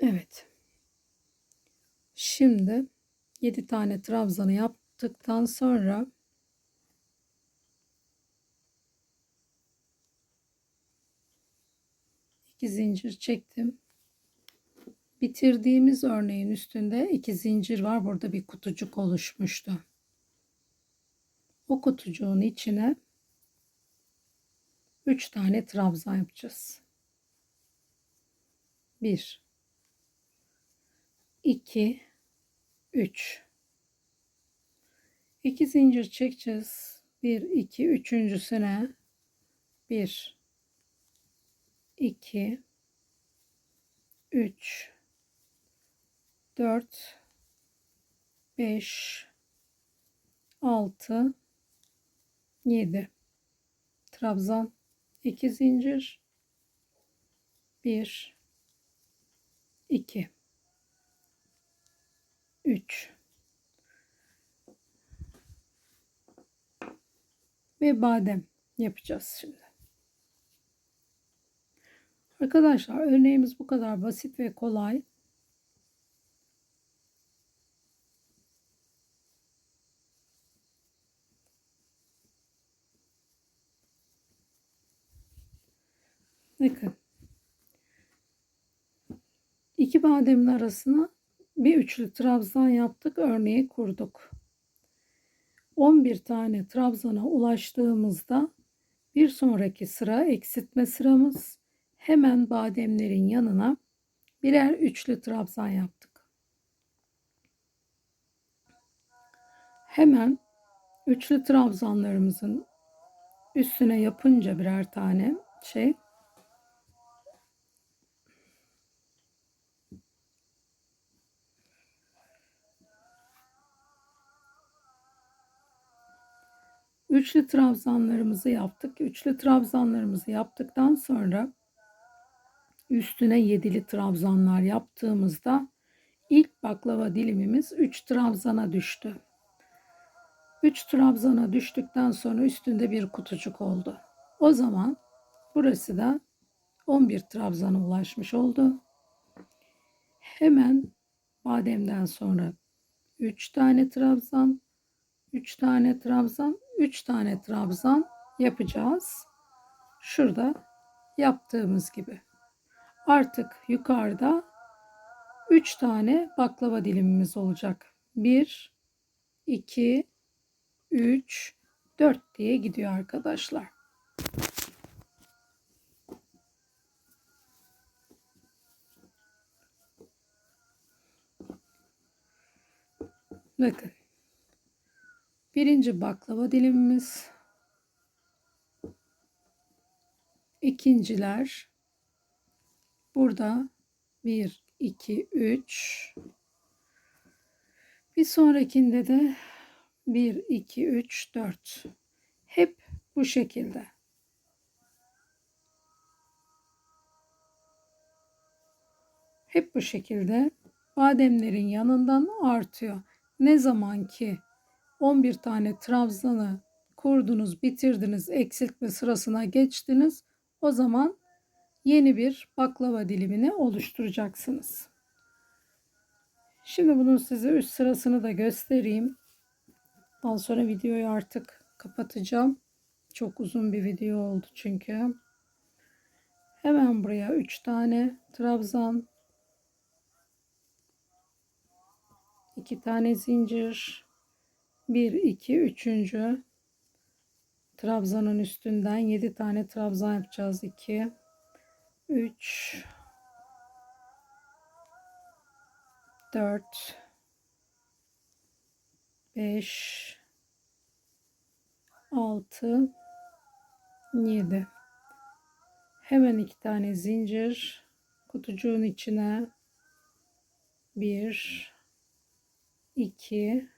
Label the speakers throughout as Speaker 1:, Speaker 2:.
Speaker 1: Evet. Şimdi 7 tane trabzanı yaptıktan sonra iki zincir çektim. Bitirdiğimiz örneğin üstünde iki zincir var. Burada bir kutucuk oluşmuştu. O kutucuğun içine 3 tane trabzan yapacağız. 1 2 3 2 zincir çekeceğiz. 1 2 üçüncüsüne. 1 2 3 4 5 6 7 trabzan 2 zincir. 1 2 3 ve badem yapacağız şimdi. Arkadaşlar örneğimiz bu kadar basit ve kolay. Bakın. İki bademin arasına bir üçlü trabzan yaptık. Örneği kurduk. 11 tane trabzana ulaştığımızda bir sonraki sıra eksiltme sıramız hemen bademlerin yanına birer üçlü trabzan yaptık. Hemen üçlü trabzanlarımızın üstüne yapınca birer tane şey Üçlü trabzanlarımızı yaptık. Üçlü trabzanlarımızı yaptıktan sonra üstüne yedili trabzanlar yaptığımızda ilk baklava dilimimiz 3 trabzana düştü. 3 trabzana düştükten sonra üstünde bir kutucuk oldu. O zaman burası da 11 trabzana ulaşmış oldu. Hemen bademden sonra 3 tane trabzan, 3 tane trabzan, 3 tane trabzan yapacağız. Şurada yaptığımız gibi. Artık yukarıda 3 tane baklava dilimimiz olacak. 1 2 3 4 diye gidiyor arkadaşlar. Bakın. Birinci baklava dilimimiz. İkinciler. Burada 1, 2, 3. Bir sonrakinde de 1, 2, 3, 4. Hep bu şekilde. Hep bu şekilde bademlerin yanından artıyor. Ne zaman ki 11 tane trabzanı kurdunuz, bitirdiniz, eksiltme sırasına geçtiniz. O zaman yeni bir baklava dilimini oluşturacaksınız. Şimdi bunun size üst sırasını da göstereyim. Daha sonra videoyu artık kapatacağım. Çok uzun bir video oldu çünkü. Hemen buraya 3 tane trabzan, 2 tane zincir, 1 2 3. trabzanın üstünden 7 tane trabzan yapacağız. 2 3 4 5 6 7 hemen iki tane zincir kutucuğun içine 1 2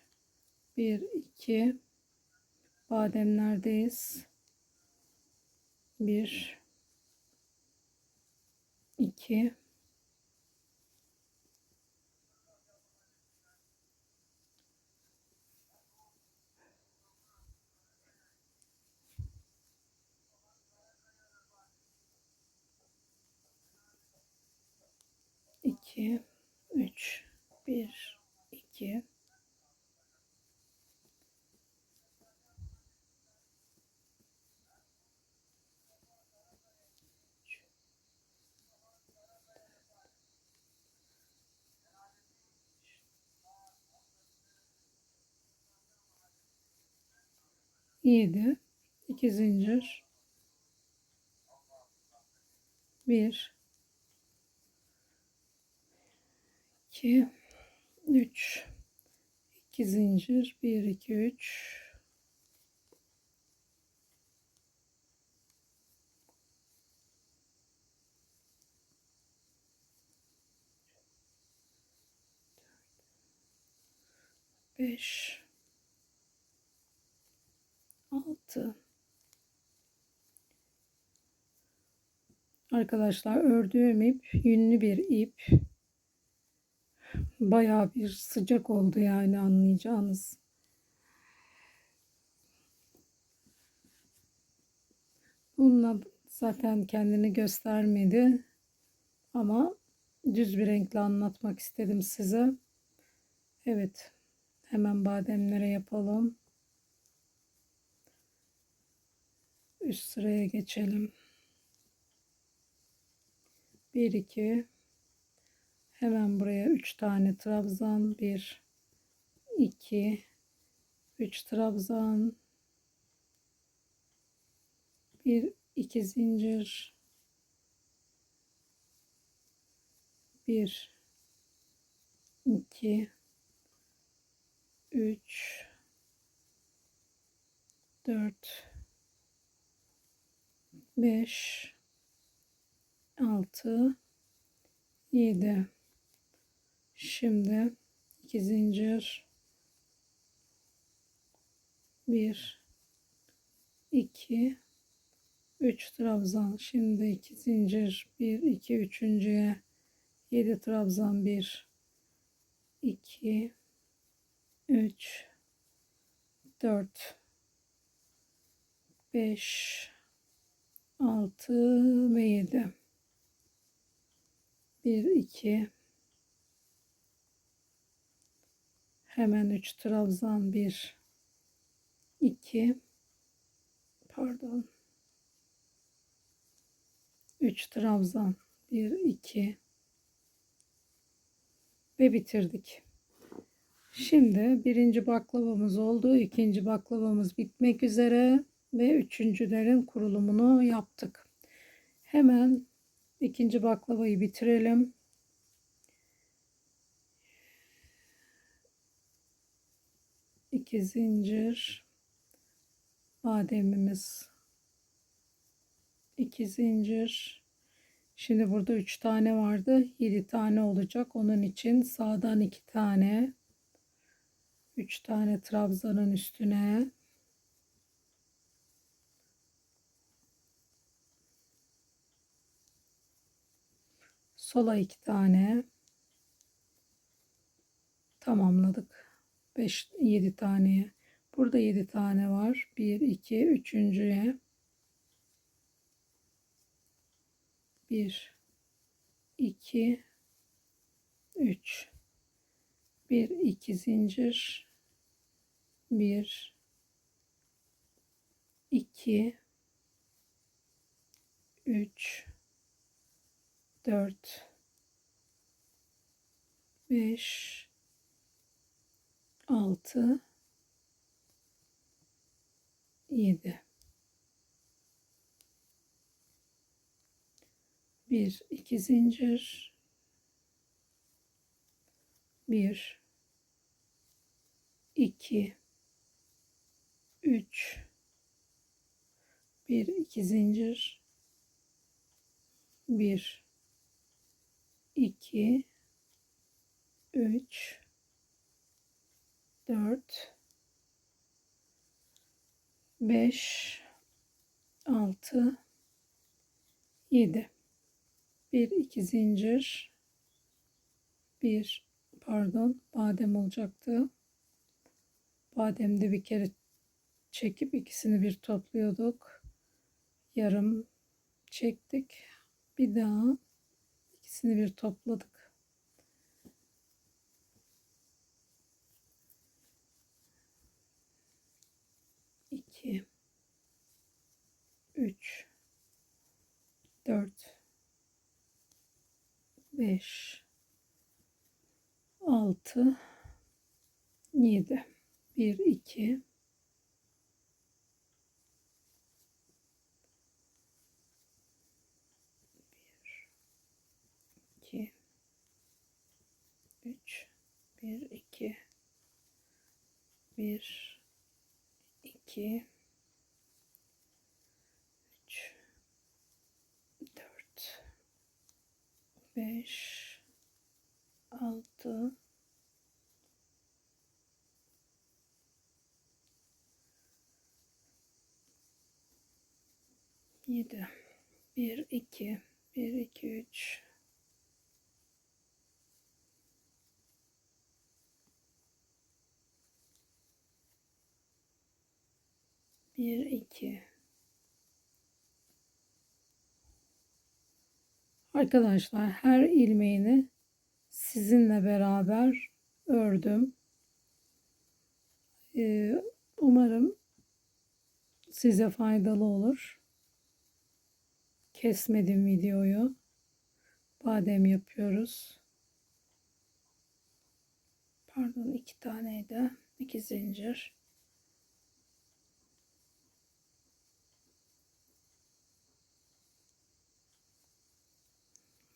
Speaker 1: 1 2 bademlerdeyiz 1 2 2 3 1 2 7 2 zincir. 1 2 3 2 zincir. 1 2 3 5 6 Arkadaşlar ördüğüm ip yünlü bir ip. Bayağı bir sıcak oldu yani anlayacağınız. Bununla zaten kendini göstermedi. Ama düz bir renkle anlatmak istedim size. Evet. Hemen bademlere yapalım. Üst sıraya geçelim. 1 2 Hemen buraya 3 tane trabzan. 1 2 3 trabzan. 1 2 zincir. 1 2 3 4 5 6 7 Şimdi iki zincir. Bir. İki. Üç trabzan. Şimdi iki zincir. Bir iki üçüncüye. Yedi trabzan. Bir. İki. Üç. Dört. Beş altı ve yedi. Bir iki. Hemen 3 trabzan 1 2 pardon. 3 trabzan 1 2 ve bitirdik. Şimdi birinci baklavamız oldu. ikinci baklavamız bitmek üzere ve üçüncülerin kurulumunu yaptık. Hemen ikinci baklavayı bitirelim. 2 zincir bademimiz 2 zincir şimdi burada 3 tane vardı 7 tane olacak onun için sağdan 2 tane 3 tane trabzanın üstüne sola 2 tane. Tamamladık. 5 7 taneye. Burada 7 tane var. 1 2 üçüncüye 1 2 3 1 2 zincir. 1 2 3 4 5 6 7 1 2 zincir. 1 2 3 1 2 zincir. 1 2 3 4 5 6 7 1 2 zincir. Bir pardon badem olacaktı. Bademde bir kere çekip ikisini bir topluyorduk. Yarım çektik. Bir daha ikisini bir topladık. İki üç dört beş altı yedi. Bir iki 2 3 1 2 1 2 3 4 5 6 7 1 2 1 2 3 bir iki Arkadaşlar her ilmeğini sizinle beraber ördüm. Ee, umarım size faydalı olur. Kesmedim videoyu. Badem yapıyoruz. Pardon iki taneydi. iki zincir.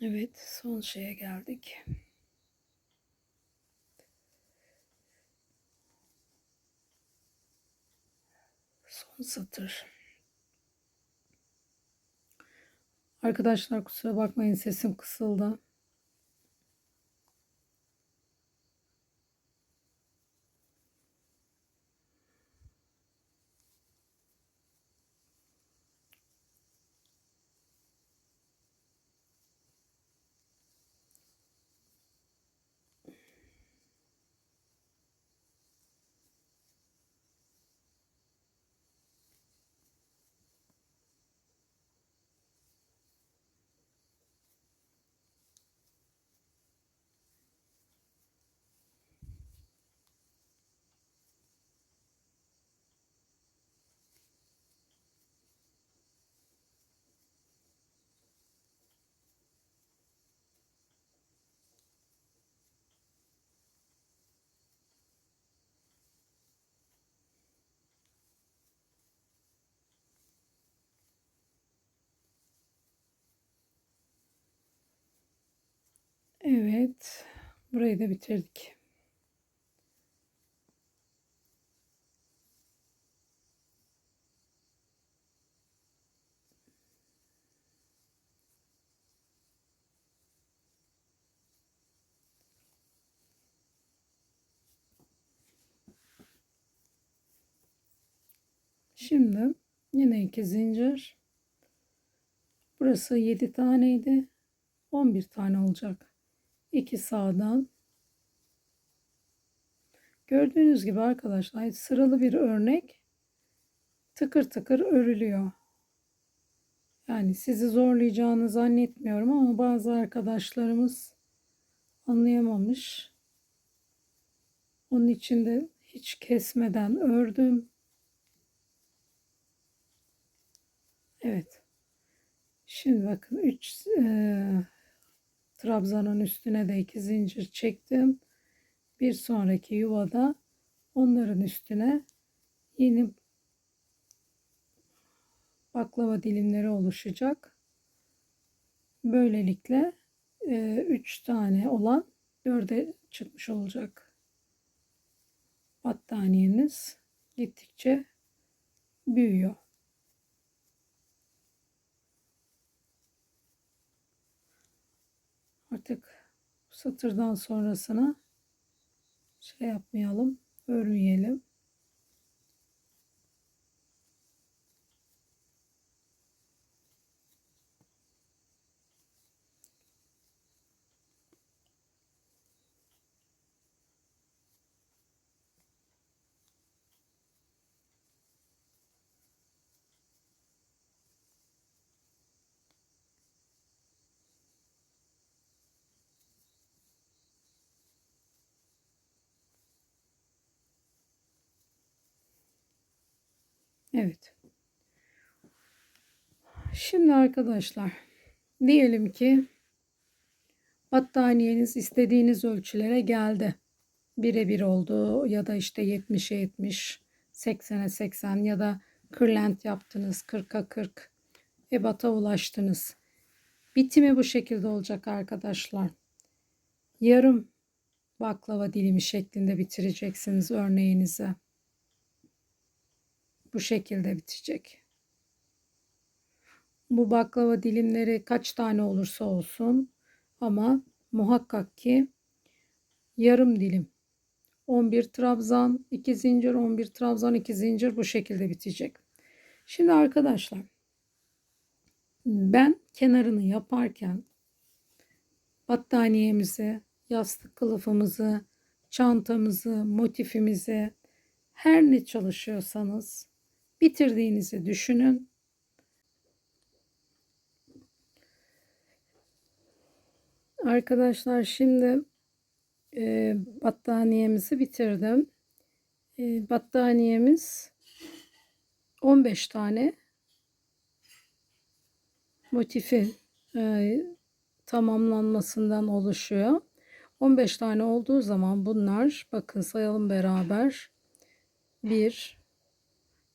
Speaker 1: Evet, son şeye geldik. Son satır. Arkadaşlar kusura bakmayın sesim kısıldı. Evet. Burayı da bitirdik. Şimdi yine iki zincir. Burası 7 taneydi. 11 tane olacak. 2 sağdan. Gördüğünüz gibi arkadaşlar sıralı bir örnek tıkır tıkır örülüyor. Yani sizi zorlayacağını zannetmiyorum ama bazı arkadaşlarımız anlayamamış. Onun için de hiç kesmeden ördüm. Evet. Şimdi bakın 3 e, trabzanın üstüne de 2 zincir çektim. Bir sonraki yuvada onların üstüne yeni baklava dilimleri oluşacak. Böylelikle 3 e, tane olan 4'e çıkmış olacak. Battaniyeniz gittikçe büyüyor. Artık bu satırdan sonrasına şey yapmayalım, örmeyelim. Evet. Şimdi arkadaşlar diyelim ki battaniyeniz istediğiniz ölçülere geldi. Birebir oldu ya da işte 70'e 70, 80'e 80 ya da kırlent yaptınız 40'a 40 ebata ulaştınız. Bitimi bu şekilde olacak arkadaşlar. Yarım baklava dilimi şeklinde bitireceksiniz örneğinizi bu şekilde bitecek. Bu baklava dilimleri kaç tane olursa olsun ama muhakkak ki yarım dilim 11 trabzan 2 zincir 11 trabzan 2 zincir bu şekilde bitecek. Şimdi arkadaşlar ben kenarını yaparken battaniyemizi, yastık kılıfımızı, çantamızı, motifimizi her ne çalışıyorsanız bitirdiğinizi düşünün. Arkadaşlar şimdi e, battaniyemizi bitirdim. E, battaniyemiz 15 tane motifi e, tamamlanmasından oluşuyor. 15 tane olduğu zaman bunlar bakın sayalım beraber. 1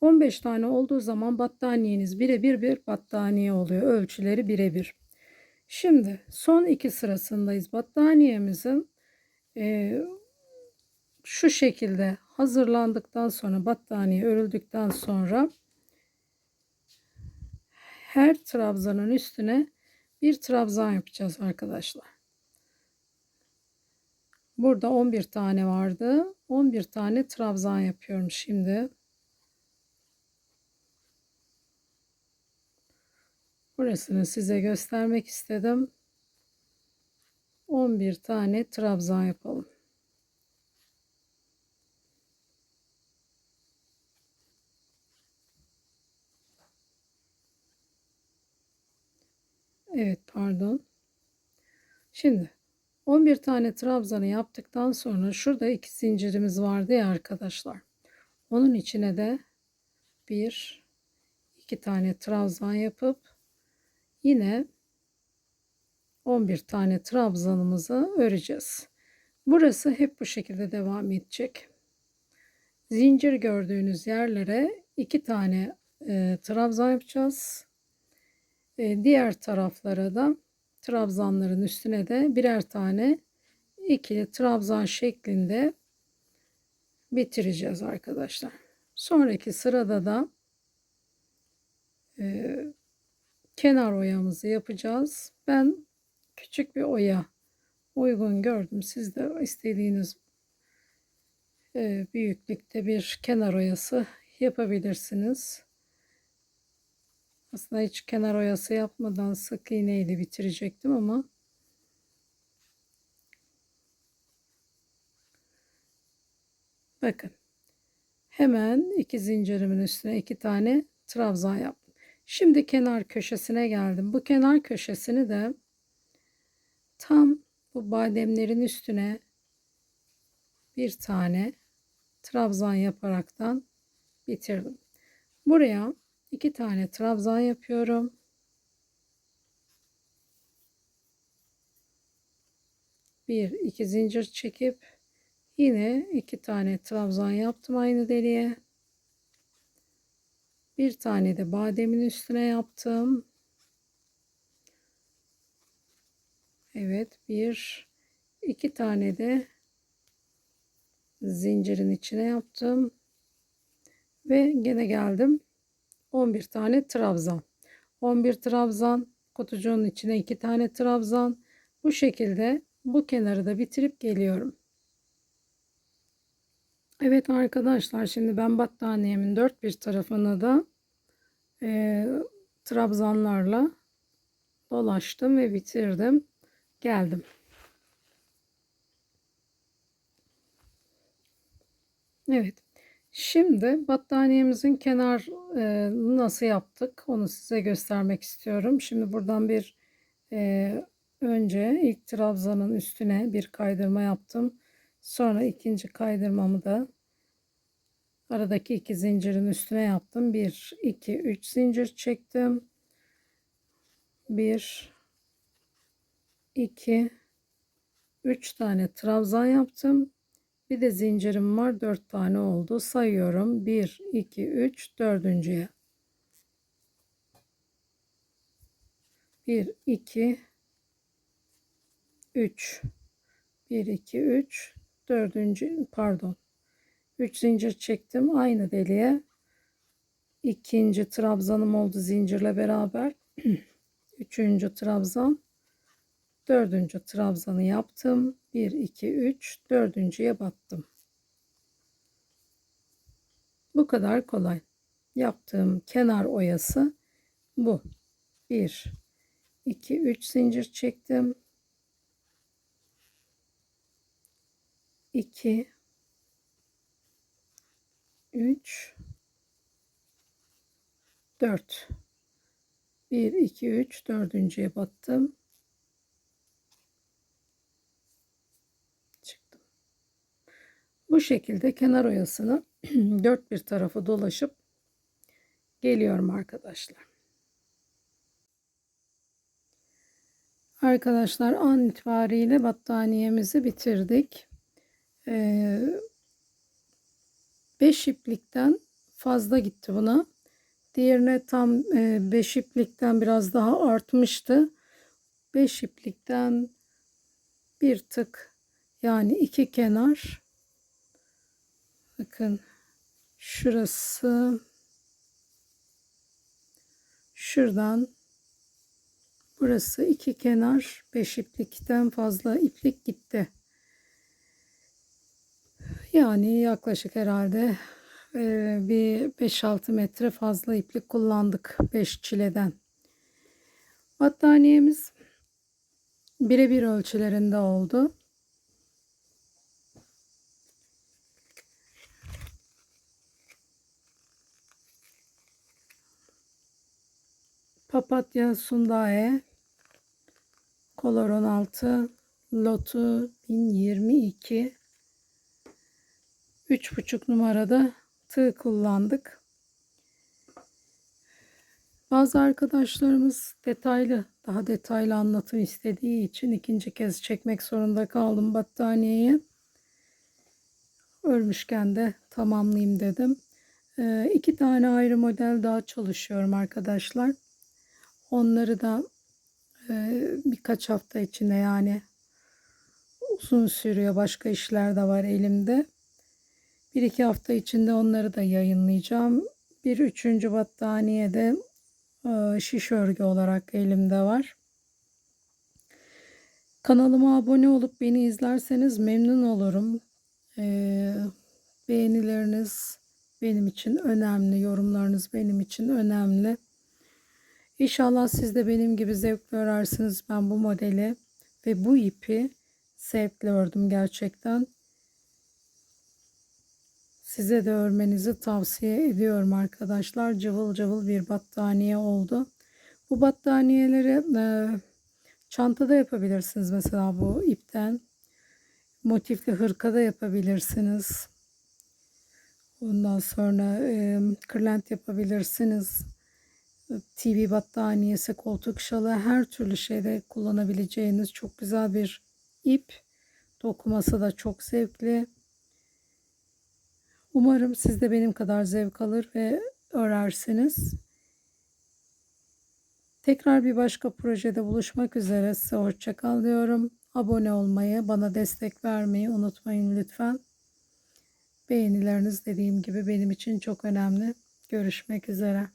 Speaker 1: 15 tane olduğu zaman battaniyeniz birebir bir battaniye oluyor. Ölçüleri birebir. Şimdi son iki sırasındayız. Battaniyemizin e, şu şekilde hazırlandıktan sonra battaniye örüldükten sonra her trabzanın üstüne bir trabzan yapacağız arkadaşlar. Burada 11 tane vardı. 11 tane trabzan yapıyorum şimdi. Burasını size göstermek istedim. 11 tane trabzan yapalım. Evet pardon. Şimdi 11 tane trabzanı yaptıktan sonra şurada iki zincirimiz vardı ya arkadaşlar. Onun içine de bir iki tane trabzan yapıp yine 11 tane trabzanımızı öreceğiz. Burası hep bu şekilde devam edecek. Zincir gördüğünüz yerlere iki tane e, trabzan yapacağız. E, diğer taraflara da trabzanların üstüne de birer tane ikili trabzan şeklinde bitireceğiz arkadaşlar. Sonraki sırada da e, kenar oyamızı yapacağız. Ben küçük bir oya uygun gördüm. Siz de istediğiniz e, büyüklükte bir kenar oyası yapabilirsiniz. Aslında hiç kenar oyası yapmadan sık iğneyle bitirecektim ama bakın hemen iki zincirimin üstüne iki tane trabzan yaptım. Şimdi kenar köşesine geldim. Bu kenar köşesini de tam bu bademlerin üstüne bir tane trabzan yaparaktan bitirdim. Buraya iki tane trabzan yapıyorum. Bir iki zincir çekip yine iki tane trabzan yaptım aynı deliğe. Bir tane de bademin üstüne yaptım. Evet bir iki tane de zincirin içine yaptım. Ve gene geldim 11 tane trabzan. 11 trabzan kutucuğun içine 2 tane trabzan. Bu şekilde bu kenarı da bitirip geliyorum. Evet arkadaşlar şimdi ben battaniyemin dört bir tarafını da e, trabzanlarla dolaştım ve bitirdim. Geldim. Evet. Şimdi battaniyemizin kenar e, nasıl yaptık onu size göstermek istiyorum. Şimdi buradan bir e, önce ilk trabzanın üstüne bir kaydırma yaptım. Sonra ikinci kaydırmamı da aradaki iki zincirin üstüne yaptım. 1, 2, 3 zincir çektim. 1, 2, 3 tane trabzan yaptım. Bir de zincirim var. 4 tane oldu. Sayıyorum. 1, 2, 3, dördüncüye. 1, 2, 3. 1, 2, 3. Dördüncü pardon. 3 zincir çektim. Aynı deliğe. ikinci trabzanım oldu zincirle beraber. Üçüncü trabzan. Dördüncü trabzanı yaptım. 1, 2, 3, dördüncüye battım. Bu kadar kolay. Yaptığım kenar oyası bu. 1, 2, 3 zincir çektim. 2, 3, 4. 1, 2, 3, dördüncüye battım. Bu şekilde kenar oyasını dört bir tarafı dolaşıp geliyorum arkadaşlar. Arkadaşlar an itibariyle battaniyemizi bitirdik. 5 ee, iplikten fazla gitti buna. Diğerine tam 5 e, iplikten biraz daha artmıştı. 5 iplikten bir tık yani iki kenar Bakın şurası şuradan burası iki kenar beş iplikten fazla iplik gitti. Yani yaklaşık herhalde e, bir 5-6 metre fazla iplik kullandık 5 çileden. Battaniyemiz birebir ölçülerinde oldu. Papatya Sundae Color 16 lotu 1022 3,5 numarada tığ kullandık. Bazı arkadaşlarımız detaylı, daha detaylı anlatım istediği için ikinci kez çekmek zorunda kaldım battaniyeyi. Ölmüşken de tamamlayayım dedim. Ee, iki tane ayrı model daha çalışıyorum arkadaşlar. Onları da e, birkaç hafta içinde yani uzun sürüyor. Başka işler de var elimde. Bir iki hafta içinde onları da yayınlayacağım. Bir üçüncü battaniye de e, şiş örgü olarak elimde var. Kanalıma abone olup beni izlerseniz memnun olurum. E, beğenileriniz benim için önemli, yorumlarınız benim için önemli. İnşallah siz de benim gibi zevkle örersiniz. Ben bu modeli ve bu ipi zevkle ördüm gerçekten. Size de örmenizi tavsiye ediyorum arkadaşlar. Cıvıl cıvıl bir battaniye oldu. Bu battaniyeleri e, çantada yapabilirsiniz mesela bu ipten. Motifli hırka da yapabilirsiniz. Ondan sonra e, kırlent yapabilirsiniz. TV battaniyesi, koltuk şalı her türlü şeyde kullanabileceğiniz çok güzel bir ip. Dokuması da çok zevkli. Umarım siz de benim kadar zevk alır ve örersiniz. Tekrar bir başka projede buluşmak üzere. Size hoşçakal diyorum. Abone olmayı, bana destek vermeyi unutmayın lütfen. Beğenileriniz dediğim gibi benim için çok önemli. Görüşmek üzere.